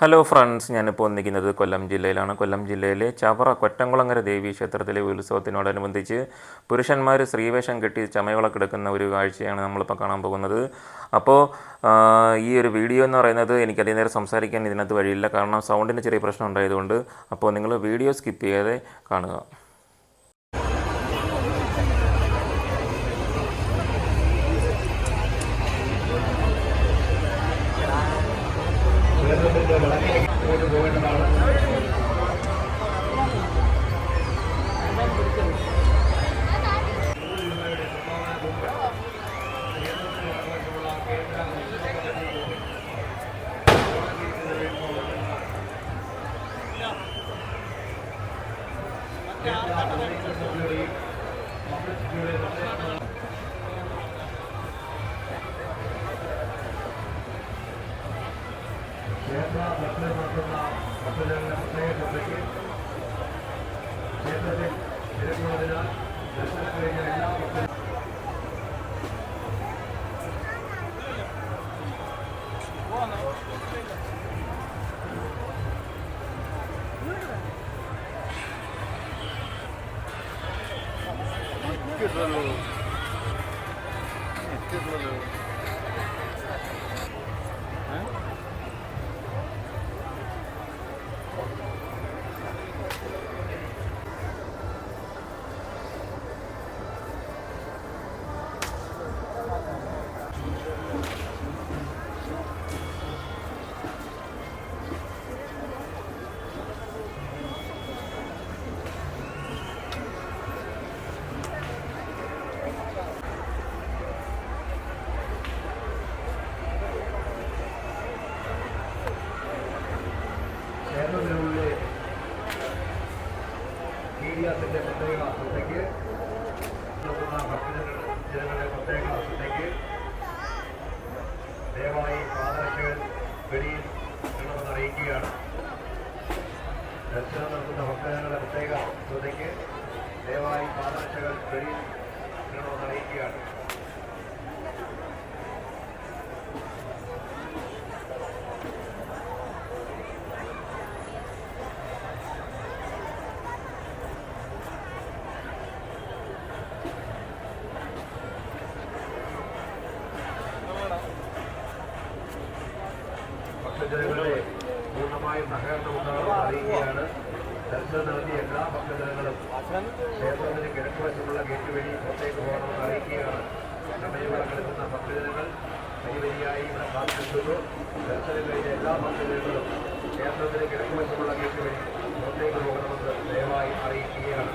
Hello friends ഞാനിപ്പോൾ നിൽക്കുന്നത് കൊല്ലം ജില്ലയിലാണ്. കൊല്ലം ജില്ലയിലെ ചവറ കൊറ്റംകുളങ്ങര ദേവി ക്ഷേത്രത്തിലെ ഉത്സവത്തിനോടനുബന്ധിച്ച് പുരുഷന്മാർ സ്ത്രീവേഷം കെട്ടി ചമയവിളക്ക് എടുക്കുന്ന ഒരു കാഴ്ചയാണ് നമ്മളിപ്പോൾ കാണാൻ പോകുന്നത്. അപ്പോൾ ഈ ഒരു വീഡിയോ എന്ന് പറയുന്നത് എനിക്ക് അധികം നേരം സംസാരിക്കാൻ ഇതിനകത്ത് വഴിയില്ല. കാരണം സൗണ്ടിന് ചെറിയ പ്രശ്നം ഉണ്ടായതുകൊണ്ട്. അപ്പോൾ നിങ്ങൾ വീഡിയോ സ്കിപ്പ് ചെയ്യാതെ കാണുക. Good little പ്രത്യേക ശ്രദ്ധയ്ക്ക് ദയവായി പാദരക്ഷകൾ വെളിയിൽ ഭക്തജനങ്ങളുടെ പ്രത്യേക ശ്രദ്ധയ്ക്ക് ദയവായി പാദരക്ഷകൾ വെളിയിൽ അറിയിക്കുകയാണ് ഭക്തജനങ്ങളുടെ പൂർണമായും സഹകരണം ഉണ്ടാകുമെന്ന് അറിയിക്കുകയാണ് ദർശനം നടത്തിയ എല്ലാ ഭക്തജനങ്ങളും ക്ഷേത്രത്തിന് കിഴക്കുവശമുള്ള ഗേറ്റ് വഴി പോകണമെന്ന് അറിയിക്കുകയാണ് സമയവിടെ കിടക്കുന്ന ഭക്തജനങ്ങൾ വരിവരിയായി ഇവിടെ കാത്തിരിക്കുന്നു ദർശനം കഴിഞ്ഞ എല്ലാ പുറത്തേക്ക് പോകണമെന്ന് ദയവായി അറിയിക്കുകയാണ്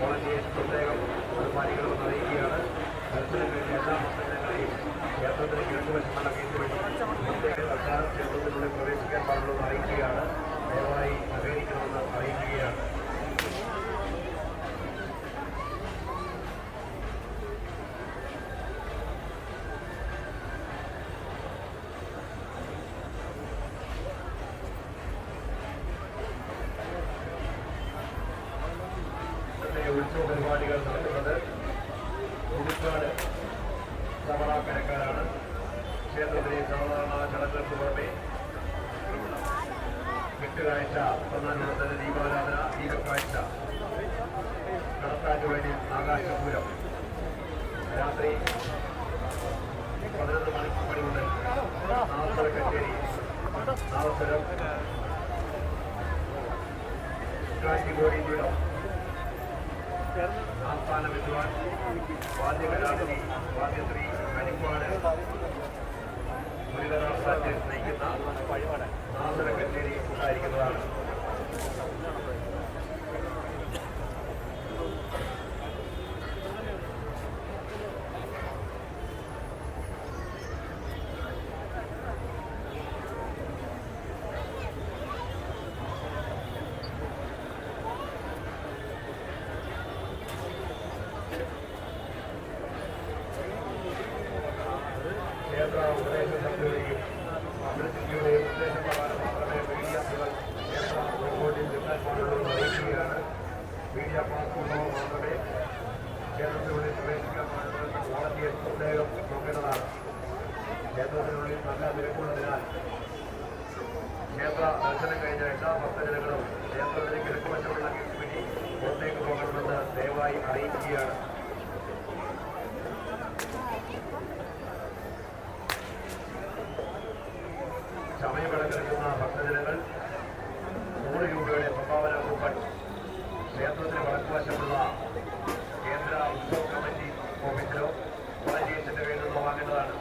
വോളണ്ടിയേഴ്സ് പ്രത്യേകം പരിപാടികളെന്ന് അറിയിക്കുകയാണ് ദർശനം കഴിഞ്ഞ എല്ലാ ഭക്തജനങ്ങളെയും ക്ഷേത്രത്തിന് കിഴക്കുവശമുള്ള ഗേറ്റ് വഴി പുറത്തേക്ക് തൽക്കാലം പ്രവേശിക്കാൻ പാടുള്ളൂ അറിയിക്കുകയാണ്. ദയവായി സഹകരിക്കണമെന്ന് അറിയിക്കുകയാണ്. ഉത്സവ പരിപാടികൾ നടക്കുന്നത് പുതുക്കാട് സമറാക്കരക്കാരാണ് ക്ഷേത്രത്തിലെ സാധാരണ ചടങ്ങുകൾക്ക് പുറമെ വെട്ടുകാഴ്ച പ്രധാനമന്ത്രി ദീപാരാധന ദീപക്കാഴ്ച കടത്താറ്റുവഴി ആകാശപൂരം രാത്രി പതിനൊന്ന് മണിക്ക് മണി മുതൽ നാളത്തെ കച്ചേരി നാൽപ്പരം കാറ്റിഗോടി പീഠം ആസ്ഥാന വിദ്വാൻ വാദ്യകലാപതി വാദ്യശ്രീ ഹരിപ്പാട് മുരുകദാസാറ്റ് നയിക്കുന്ന നാസര കച്ചേരി ഉണ്ടായിരിക്കുന്നതാണ് ക്ഷേത്ര ഉപദേശ സമിതിയുടെയും അഭിവൃദ്ധിയുടെയും നിർദ്ദേശ ചമയവിളക്ക ദർശനം കഴിഞ്ഞ എല്ലാ ഭക്തജനങ്ങളും ക്ഷേത്രത്തിന് കിഴക്കുവശമുള്ള വഴി പുറത്തേക്ക് പോകണമെന്ന് ദയവായി അറിയിക്കുകയാണ്. ചമയവിളക്കെടുക്കുന്ന ഭക്തജനങ്ങൾ നൂറ് രൂപയുടെ സംഭാവന കൂപ്പൺ ക്ഷേത്രത്തിന് വടക്കുവശമുള്ള കേന്ദ്ര ഉത്സവ കമ്മിറ്റി ഓഫീസിലോ കോളേജിയത്തിന്റെ കയ്യിൽ നിന്നോ വാങ്ങേണ്ടതാണ്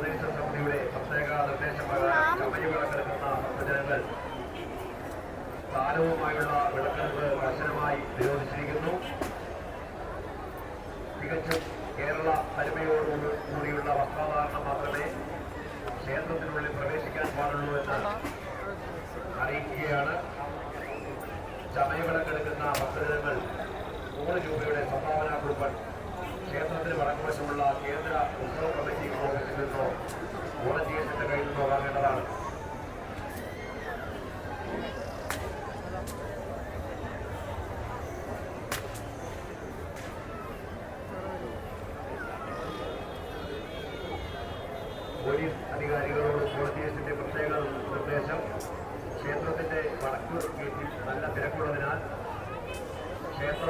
ഉപദേശ സമിതിയുടെ പ്രത്യേക നിർദ്ദേശപ്രകാരം ചമയവിളക്കെടുക്കുന്ന ഭക്തജനങ്ങൾ സ്ഥാനവുമായുള്ള വിളക്കെടുപ്പ് കർശനമായി നിരോധിച്ചിരിക്കുന്നു. തികച്ചും കേരള തനിമയോട് കൂടിയുള്ള വസ്ത്രധാരണം മാത്രമേ ക്ഷേത്രത്തിനുള്ളിൽ പ്രവേശിക്കാൻ പാടുള്ളൂ എന്ന് അറിയിക്കുകയാണ്. ചമയവിളക്കെടുക്കുന്ന ഭക്തജനങ്ങൾ നൂറ് രൂപയുടെ സംഭാവന കുറിപ്പൺ ക്ഷേത്രത്തിന് വടക്കുവശമുള്ള കേന്ദ്ര ഉത്സവ കമ്മിറ്റി ഓഫീസിൽ നിന്നോ ഓണജീവിതത്തിന്റെ കയ്യിൽ നിന്നോ വാങ്ങേണ്ടതാണ് പോലീസ് അധികാരികളോട് കോടതിയസിന്റെ പ്രത്യേക നിർദ്ദേശം. ക്ഷേത്രത്തിന്റെ വടക്ക് ഗേറ്റിൽ നല്ല തിരക്കുള്ളതിനാൽ ക്ഷേത്ര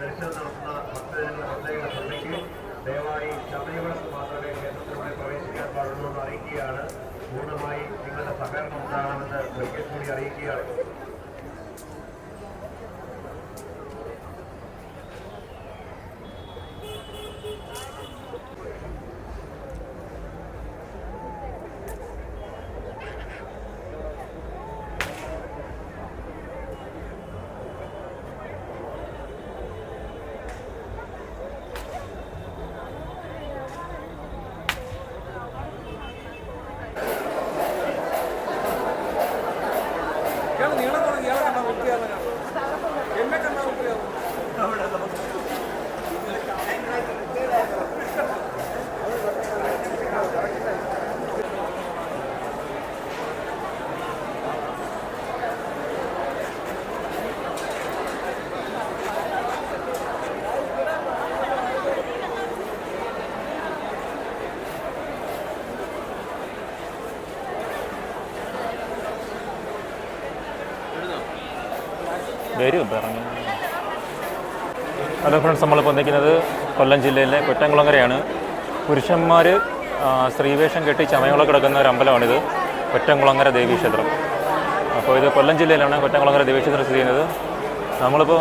ദർശനം നടത്തുന്ന ഭക്തജനങ്ങളുടെ പ്രത്യേക ശ്രദ്ധയ്ക്ക് ദയവായി ശബരിമലക്ക് മാത്രമേ ക്ഷേത്രത്തിലൂടെ പ്രവേശിക്കാൻ പാടുള്ളൂ എന്ന് അറിയിക്കുകയാണ്. പൂർണമായി നിങ്ങളുടെ സഹകരണം ഉണ്ടാകണമെന്ന് ഒരിക്കൽ കൂടി അറിയിക്കുകയാണ്. വരും ഇപ്പം ഇറങ്ങി ഹലോ ഫ്രണ്ട്സ് നമ്മളിപ്പോൾ നിൽക്കുന്നത് കൊല്ലം ജില്ലയിലെ കൊറ്റംകുളങ്ങരയാണ്. പുരുഷന്മാർ സ്ത്രീവേഷം കെട്ടി ചമയങ്ങളെ കിടക്കുന്ന ഒരു അമ്പലമാണിത്. കൊറ്റംകുളങ്ങര ദേവീക്ഷേത്രം. അപ്പോൾ ഇത് കൊല്ലം ജില്ലയിലാണ് കൊറ്റംകുളങ്ങര ദേവീക്ഷേത്രം സ്ഥിതി ചെയ്യുന്നത്. നമ്മളിപ്പോൾ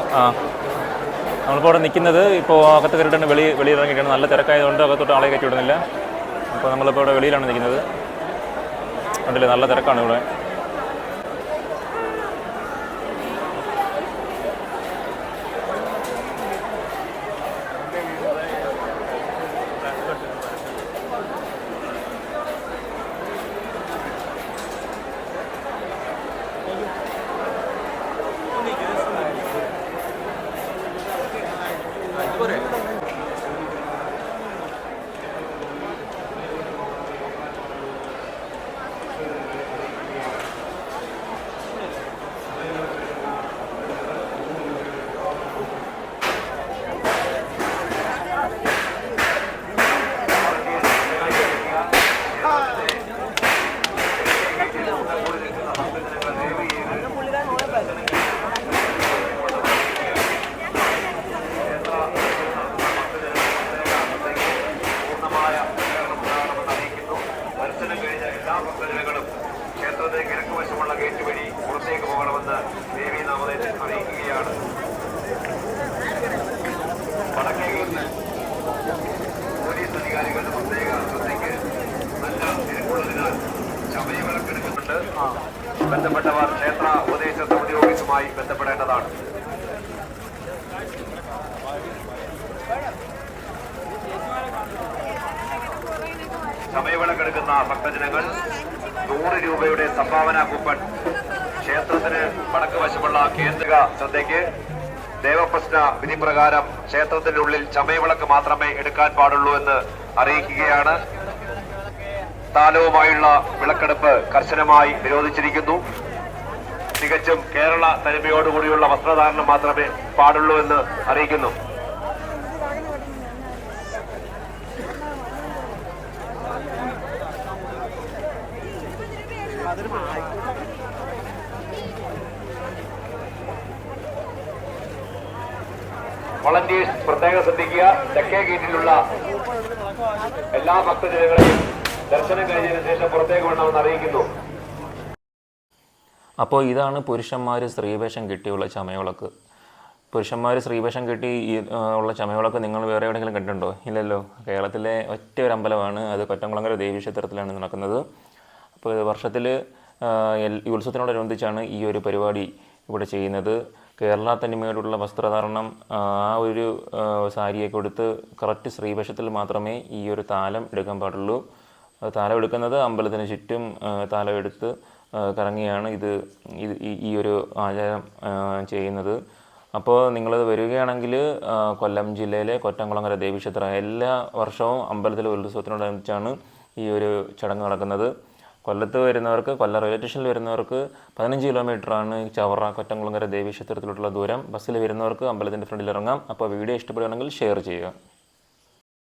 നമ്മളിപ്പോൾ അവിടെ നിൽക്കുന്നത് ഇപ്പോൾ അകത്ത് കയറിയിട്ടാണ് വെളി വെളിയിറങ്ങിയിട്ടാണ് നല്ല തിരക്കായതുകൊണ്ട് അകത്തോട്ട് ആളെ കയറ്റി വിടുന്നില്ല. അപ്പോൾ നമ്മളിപ്പോൾ ഇവിടെ വെളിയിലാണ് നിൽക്കുന്നത്. കണ്ടില്ലേ നല്ല തിരക്കാണ് ഇവിടെ പൂർണമായ സഹകരണം ഉണ്ടാകണമെന്ന് അറിയിക്കുന്നു ദർശനം കഴിഞ്ഞ എല്ലാ ഭക്തജനങ്ങളും ക്ഷേത്രത്തിന് കിഴക്ക് വശമുള്ള ഗേറ്റ് വഴി പുറത്തേക്ക് പോകണമെന്ന് ദേവി നാമദേവൻ അറിയിക്കുകയാണ് വടക്കേ ഗേറ്റിൽ പോലീസ് അധികാരികളുടെ പ്രത്യേക ശ്രദ്ധയ്ക്ക് നല്ല തിരക്കുള്ളതിനാൽ ചമയവിളക്കെടുക്കുന്നുണ്ട് ബന്ധപ്പെട്ടവർ ക്ഷേത്ര ഉപദേശ സമിതി ഓഫീസുമായി ബന്ധപ്പെടേണ്ടതാണ് സമയവിളക്കെടുക്കുന്ന ഭക്തജനങ്ങൾ നൂറ് രൂപയുടെ സംഭാവന കൂപ്പൺ ക്ഷേത്രത്തിന് വടക്ക് വശമുള്ള കേന്ദ്ര ശ്രദ്ധയ്ക്ക് ദേവപ്രശ്ന വിധി പ്രകാരം ക്ഷേത്രത്തിനുള്ളിൽ ചമയവിളക്ക് മാത്രമേ എടുക്കാൻ പാടുള്ളൂ എന്ന് അറിയിക്കുകയാണ്. താലവുമായുള്ള വിളക്കെടുപ്പ് കർശനമായി നിരോധിച്ചിരിക്കുന്നു. തികച്ചും കേരള തനിമയോടുകൂടിയുള്ള വസ്ത്രധാരണം മാത്രമേ പാടുള്ളൂ എന്ന് അറിയിക്കുന്നു. വളണ്ടിയേഴ്സ് പ്രത്യേകം ശ്രദ്ധിക്കുക. തെക്കേ ഗേറ്റിലുള്ള എല്ലാ ഭക്തജനങ്ങളെയും ദർശനം കഴിഞ്ഞതിന് ശേഷം പുറത്തേക്ക് വേണമെന്ന് അറിയിക്കുന്നു. അപ്പോൾ ഇതാണ് പുരുഷന്മാർ സ്ത്രീവേഷം കിട്ടിയുള്ള ചമയവിളക്ക്. പുരുഷന്മാർ സ്ത്രീവേഷം കിട്ടി ഉള്ള ചമയവിളക്ക് നിങ്ങൾ വേറെ എവിടെയെങ്കിലും കണ്ടിട്ടുണ്ടോ? ഇല്ലല്ലോ. കേരളത്തിലെ ഒറ്റ ഒരു അമ്പലമാണ്. അത് കൊറ്റംകുളങ്ങര ദേവീക്ഷേത്രത്തിലാണ് നടക്കുന്നത്. അപ്പോൾ വർഷത്തിൽ ഈ ഉത്സവത്തിനോടനുബന്ധിച്ചാണ് ഈ ഒരു പരിപാടി ഇവിടെ ചെയ്യുന്നത്. കേരള തനിമയോടുള്ള വസ്ത്രധാരണം ആ ഒരു സാരിയെ കൊടുത്ത് കറക്റ്റ് സ്ത്രീവേഷത്തിൽ മാത്രമേ ഈ ഒരു താലം എടുക്കാൻ പാടുള്ളൂ. താലം എടുക്കുന്നത് അമ്പലത്തിന് ചുറ്റും താലം എടുത്ത് കറങ്ങിയാണ് ഇത് ഈ ഒരു ആചാരം ചെയ്യുന്നത്. അപ്പോൾ നിങ്ങളത് വരികയാണെങ്കിൽ കൊല്ലം ജില്ലയിലെ കൊറ്റംകുളങ്ങര ദേവീക്ഷേത്രം എല്ലാ വർഷവും അമ്പലത്തിലെ ഉത്സവത്തിനോടനുബന്ധിച്ചാണ് ഈ ഒരു ചടങ്ങ് നടക്കുന്നത്. കൊല്ലത്ത് വരുന്നവർക്ക് കൊല്ലം റെയിൽവേ സ്റ്റേഷനിൽ വരുന്നവർക്ക് പതിനഞ്ച് കിലോമീറ്ററാണ് ചവറ കൊറ്റംകുളങ്ങര ദേവീക്ഷേത്രത്തിലോട്ടുള്ള ദൂരം. ബസ്സിൽ വരുന്നവർക്ക് അമ്പലത്തിന്റെ ഫ്രണ്ടിൽ ഇറങ്ങാം അപ്പോൾ വീഡിയോ ഇഷ്ടപ്പെടുകയാണെങ്കിൽ ഷെയർ ചെയ്യുക.